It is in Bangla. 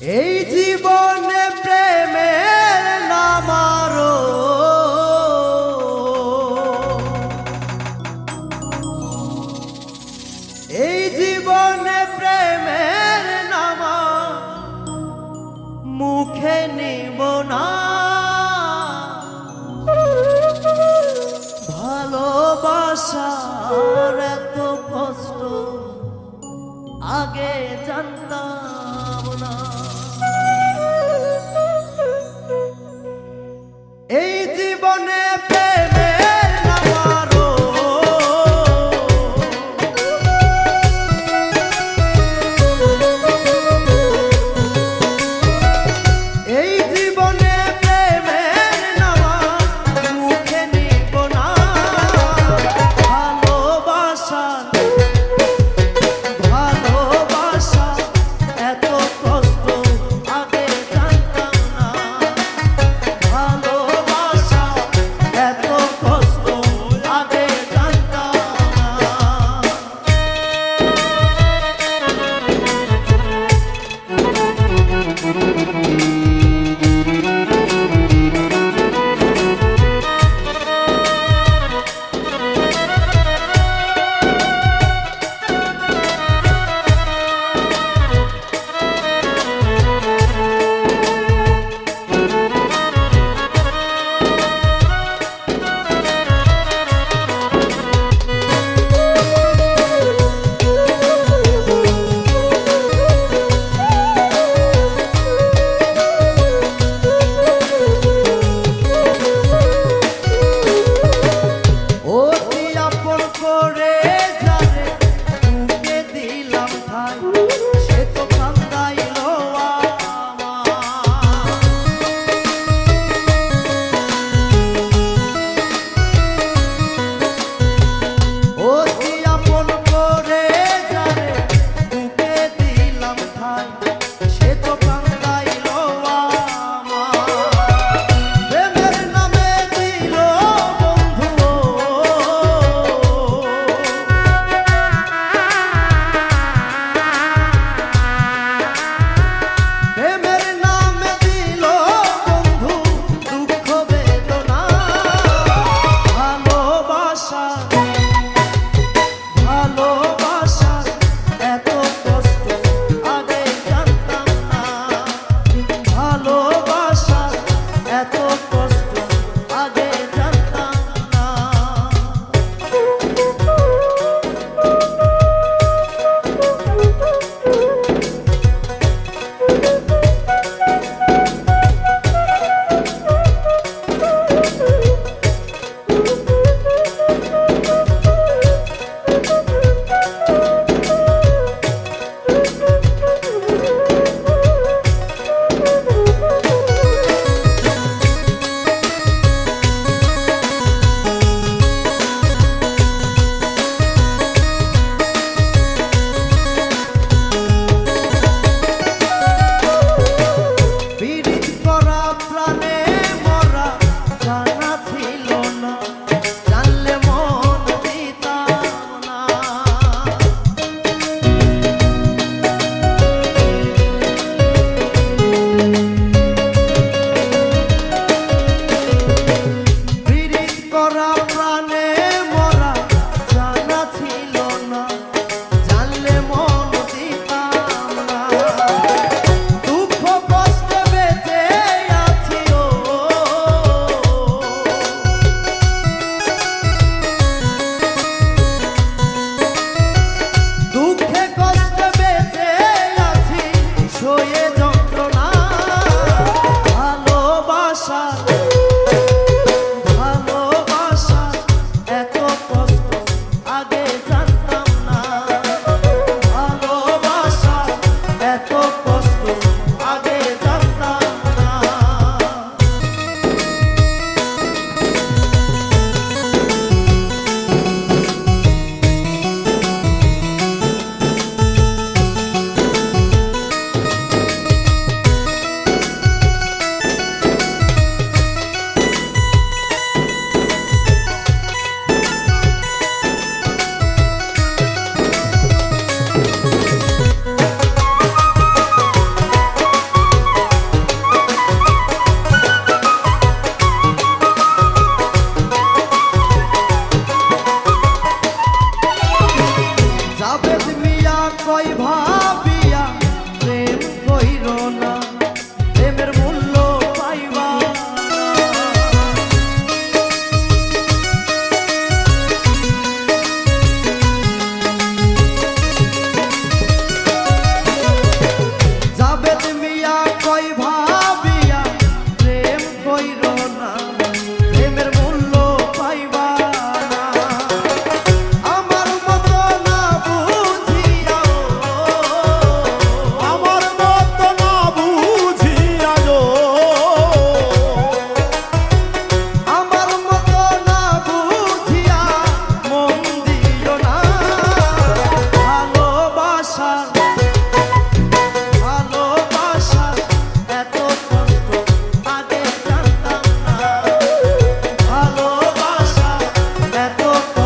এই জীবনে প্রেমের নামার এই জীবনে প্রেমের নামা মুখে নিব না। ভালোবাসার এত কষ্ট আগে জানতাম সে তো don't know. i don't todos.